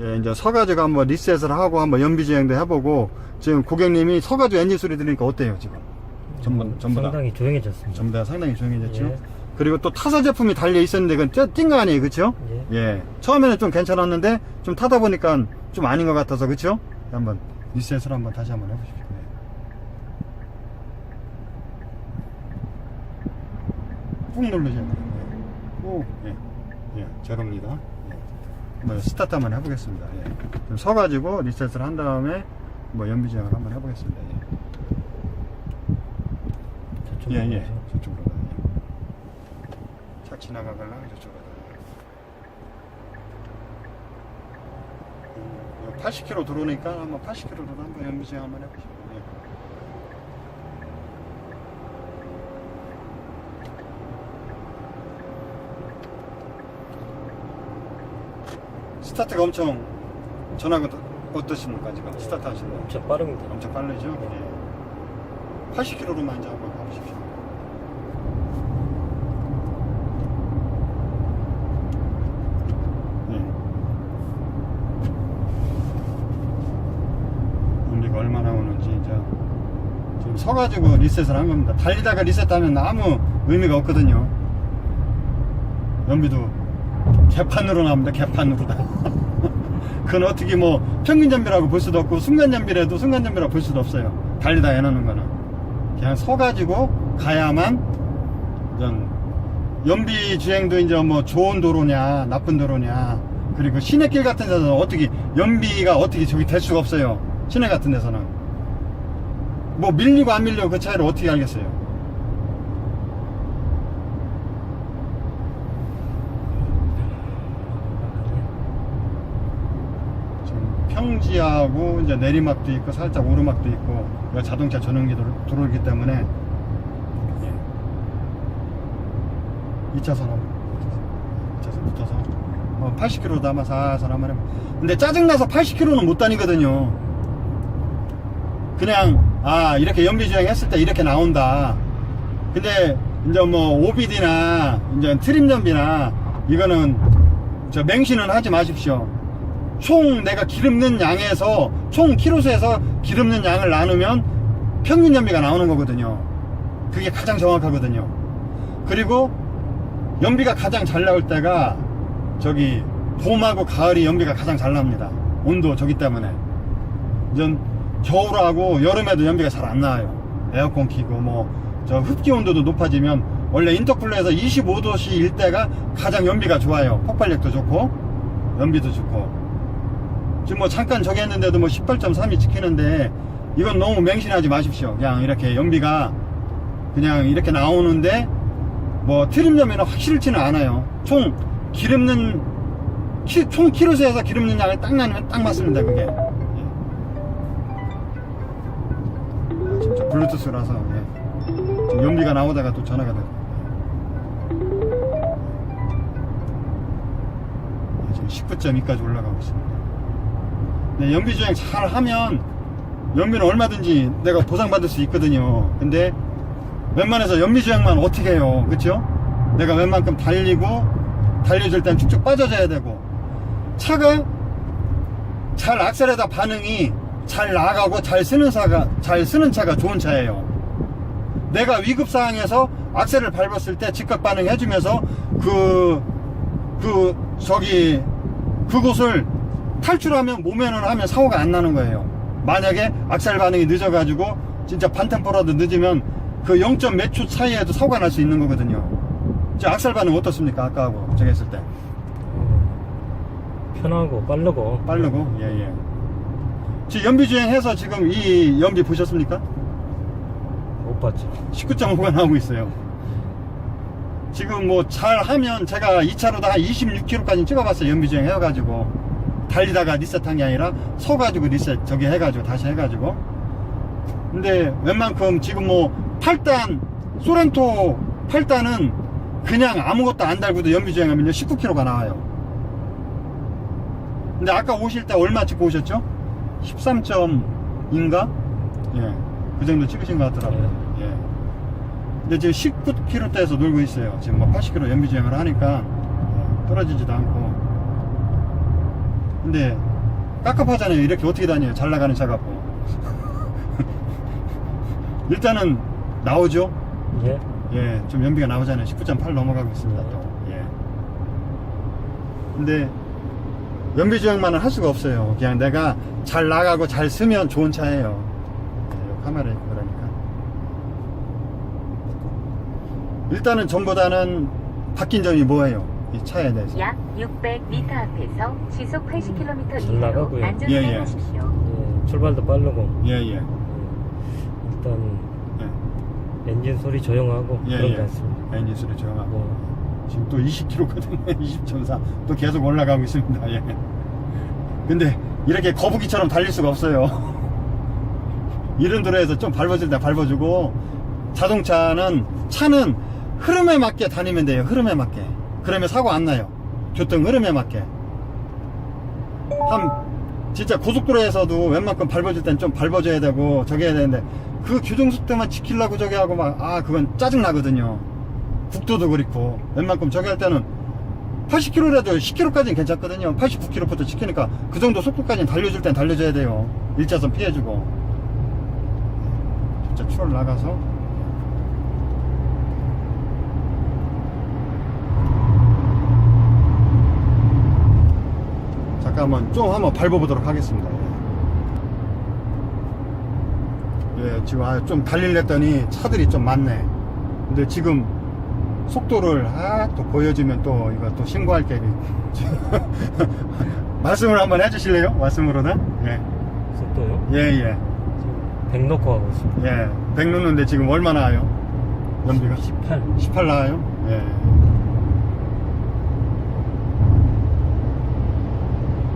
예, 이제 서가지고 한번 리셋을 하고 한번 연비 주행도 해보고 지금 고객님이 서가지고 엔진 소리 들으니까 어때요 지금? 전부 전부 다 상당히 조용해졌습니다. 전부 다 상당히 조용해졌죠. 예. 그리고 또 타사 제품이 달려 있었는데 그건 뛴거 아니에요, 그렇죠? 예. 예. 처음에는 좀 괜찮았는데 좀 타다 보니까 좀 아닌 것 같아서 그렇죠? 한번 리셋을 한번 다시 한번 해보십시오. 네. 꾹 누르셔야 돼요. 네. 꾹. 예. 예. 제로입니다. 예. 한번 스타트 한번 해보겠습니다. 예. 좀 서가지고 리셋을 한 다음에 뭐 연비주행을 한번 해보겠습니다. 예. 저쪽으로 예, 예. 저쪽으로 가요. 차 지나가갈라 저쪽으로 가요. 음, 80km 들어오니까 한번 80km로 한번 연비주행 한번 해보시죠. 예. 스타트가 엄청 전화가 어떠십니까 지금 스타트 하시는 거 엄청 빠릅니다. 엄청 빠르죠? 예. 80km로만 이제 한번 가보십시오. 예. 연비가 얼마나 오는지 이제 지금 서가지고 리셋을 한 겁니다. 달리다가 리셋하면 아무 의미가 없거든요. 연비도 개판으로 나옵니다. 개판으로. 그건 어떻게 뭐 평균 연비라고 볼 수도 없고 순간 연비라도 순간 연비라고 볼 수도 없어요. 달리다 해놓는 거는 그냥 서가지고 가야만 전 연비 주행도 이제 뭐 좋은 도로냐 나쁜 도로냐 그리고 시내길 같은 데서는 어떻게 연비가 어떻게 저기 될 수가 없어요. 시내 같은 데서는 뭐 밀리고 안 밀리고 그 차이를 어떻게 알겠어요. 지금 평지하고 이제 내리막도 있고 살짝 오르막도 있고 자동차 전용기 도로이기 때문에 2차선 한번 2차선 붙어서 80km 담아 사선 해봐 근데 짜증나서 80km는 못 다니거든요. 그냥 아 이렇게 연비주행 했을 때 이렇게 나온다. 근데 이제 뭐 OBD나 이제 트림 연비나 이거는 저 맹신은 하지 마십시오 총 내가 기름 넣은 양에서 총 키로수에서 기름 넣은 양을 나누면 평균 연비가 나오는 거거든요. 그게 가장 정확하거든요. 그리고 연비가 가장 잘 나올 때가 저기 봄하고 가을이 연비가 가장 잘 나옵니다. 온도 저기 때문에. 전 겨울하고 여름에도 연비가 잘 안 나와요. 에어컨 키고 뭐 저 흡기 온도도 높아지면 원래 인터쿨러에서 25도씨일 때가 가장 연비가 좋아요. 폭발력도 좋고 연비도 좋고 지금 뭐 잠깐 저기 했는데도 뭐 18.3이 찍히는데 이건 너무 맹신하지 마십시오. 그냥 이렇게 연비가 그냥 이렇게 나오는데 뭐 트림 연비는 확실치는 않아요. 총 기름 넣는 키- 총 키로수에서 기름 넣는 양을 딱 나누면 딱 맞습니다. 그게. 예. 아, 진짜 블루투스라서 예. 지금 연비가 나오다가 또 전화가 돼요. 예, 지금 19.2까지 올라가고 있습니다. 네, 연비 주행 잘 하면 연비는 얼마든지 내가 보상받을 수 있거든요. 근데 웬만해서 연비 주행만 어떻게 해요? 그쵸? 내가 웬만큼 달리고 달려줄 땐 쭉쭉 빠져줘야 되고 차가 잘 악셀에다 반응이 잘 나가고 잘 쓰는 차가 잘 쓰는 차가 좋은 차예요. 내가 위급 상황에서 악셀을 밟았을 때 즉각 반응해주면서 그, 그, 저기, 그곳을 탈출하면 모면을 하면 사고가 안 나는 거예요. 만약에 악셀 반응이 늦어가지고 진짜 반템포라도 늦으면 그 0. 몇초 사이에도 사고가 날 수 있는 거거든요. 이제 악셀 반응 어떻습니까? 아까하고 저기 했을 때. 편하고 빠르고 빠르고? 예, 예. 지금 연비 주행해서 지금 이 연비 보셨습니까? 못 봤죠. 19.5가 나오고 있어요. 지금 뭐 잘 하면 제가 2차로도 한 26km까지 찍어봤어요. 연비 주행 해가지고. 달리다가 리셋한 게 아니라 서가지고 리셋 저기 해가지고 다시 해가지고. 근데 웬만큼 지금 뭐 8단, 소렌토 8단은 그냥 아무것도 안 달고도 연비주행하면 19km가 나와요. 근데 아까 오실 때 얼마 찍고 오셨죠? 13.인가? 예. 그 정도 찍으신 것 같더라고요. 예. 근데 지금 19km대에서 놀고 있어요. 지금 뭐 80km 연비 주행을 하니까 예, 떨어지지도 않고. 근데 깝깝하잖아요. 이렇게 어떻게 다녀요? 잘 나가는 차 갖고. 일단은 나오죠. 예. 예, 좀 연비가 나오잖아요. 19.8 넘어가고 있습니다. 또. 예. 근데 연비 조정만은 할 수가 없어요. 그냥 내가 잘 나가고 잘 쓰면 좋은 차예요. 예, 카메라 있고 그러니까. 일단은 전보다는 바뀐 점이 뭐예요? 이 차에 대해서. 약 600m 앞에서 시속 80km 잘 이하로 나가고요. 안전 예, 예. 운행하십시오. 예. 출발도 빠르고. 예, 예. 예. 일단 예, 엔진 소리 조용하고 예, 그런 예. 것 같습니다. 엔진 소리 조용하고. 예. 지금 또 20km거든요. 20.4. 또 계속 올라가고 있습니다. 예. 근데 이렇게 거북이처럼 달릴 수가 없어요. 이런 도로에서 좀 밟아줄 때 밟아주고 자동차는 차는 흐름에 맞게 다니면 돼요. 흐름에 맞게. 그러면 사고 안 나요. 교통 흐름에 맞게. 한 진짜 고속도로에서도 웬만큼 밟아줄 땐 좀 밟아줘야 되고 저기 해야 되는데 그 규정 속도만 지키려고 저기 하고 막 아 그건 짜증 나거든요. 국도도 그렇고 웬만큼 저기 할 때는 80km라도 10km까지는 괜찮거든요 89km부터 지키니까 그 정도 속도까지는 달려줄 땐 달려줘야 돼요 일자선 피해주고 진짜 추월 나가서 잠깐만 좀 한번 밟아보도록 하겠습니다 예, 지금 아, 좀 달릴랬더니 차들이 좀 많네 근데 지금 속도를 아, 또 보여주면 또 이거 또 신고할 게 말씀을 한번 해주실래요? 말씀으로는 예, 속도요? 예, 예, 지금 100 놓고 가고 있습니다. 예. 100 넣는데 지금 얼마 나 와요? 연비가 18. 18 나와요? 예.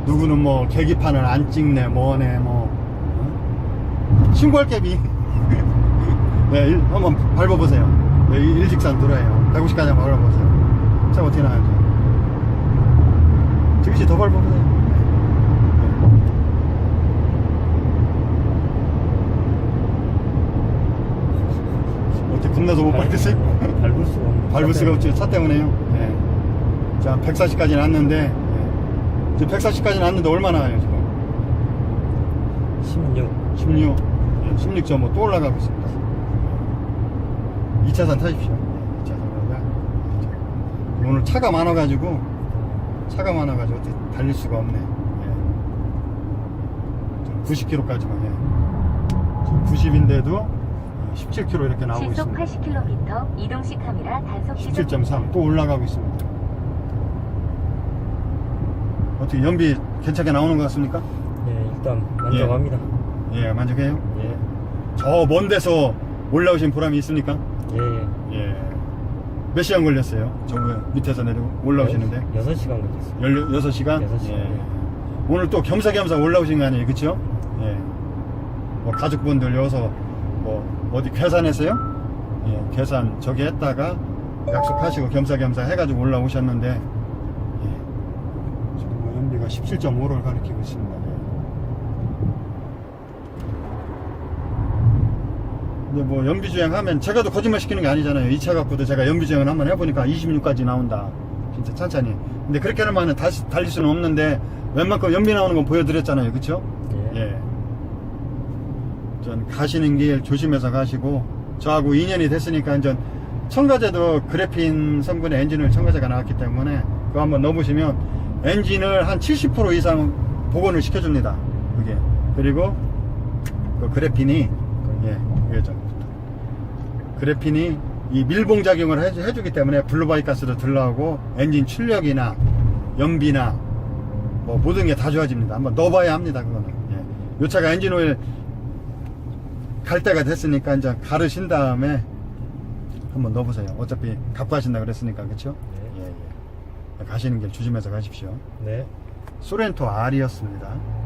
누구는 뭐 계기판을 안 찍네, 뭐네, 뭐 어? 신고할 갭이 네, 일- 한번 밟아보세요. 네, 일- 일직선 도로예요. 150까지 한번 밟아보세요. 차 어떻게 나가죠? 지그시 더 밟아보세요. 네. 어떻게 겁나서 못 밟으세요? 밟을 수가. 밟을 수가 없죠. 차 때문에요. 네. 자, 140까지 났는데, 네. 지금 140까지 났는데 얼마나 와요, 지금? 16. 16. 네, 16.5 또 올라가고 있습니다. 2차선 타십시오. 2차선으로가. 오늘 차가 많아가지고, 차가 많아가지고 어떻게 달릴 수가 없네. 예. 90km까지만, 예. 지금 90인데도 17km 이렇게 나오고 시속 있습니다. 80km 이동식 카메라 단속 시속 17.3또 올라가고 있습니다. 어떻게 연비 괜찮게 나오는 것 같습니까? 예, 일단 만족합니다. 예, 만족해요. 예. 저 먼 데서 올라오신 보람이 있습니까? 예. 예. 예. 몇 시간 걸렸어요? 저 밑에서 내리고 올라오시는데? 6시간 걸렸습니다. 16시간? 여섯 시간, 예. 오늘 또 겸사겸사 올라오신 거 아니에요? 그쵸? 예. 뭐 가족분들 여기서 뭐 어디 계산했어요? 예, 계산 저기 했다가 약속하시고 겸사겸사 해가지고 올라오셨는데 예. 연비가 17.5를 가리키고 있습니다. 예. 근데 뭐 연비 주행하면 제가 또 거짓말 시키는 게 아니잖아요. 이 차 갖고도 제가 연비 주행을 한번 해보니까 26까지 나온다. 진짜 천천히. 근데 그렇게 하면 다시 달릴 수는 없는데 웬만큼 연비 나오는 건 보여드렸잖아요. 그쵸? 예. 예. 전 가시는 길 조심해서 가시고 저하고 2년이 됐으니까 이제 첨가제도 그래핀 성분의 엔진을 첨가제가 나왔기 때문에 그거 한번 넣어보시면 엔진을 한 70% 이상 복원을 시켜줍니다. 그게 그리고 그 그래핀이 예, 그게 그래핀이 이 밀봉 작용을 해, 해주 기 때문에 블루바이 가스도 들 나오고 엔진 출력이나 연비나 뭐 모든 게 다 좋아집니다. 한번 넣어봐야 합니다. 그거는. 예. 요 차가 엔진 오일 갈 때가 됐으니까 이제 가르신 다음에 한번 넣어보세요. 어차피 갖고 하신다 그랬으니까 그렇죠? 네. 예, 예. 가시는 길 조심해서 가십시오. 네. 소렌토 R이었습니다.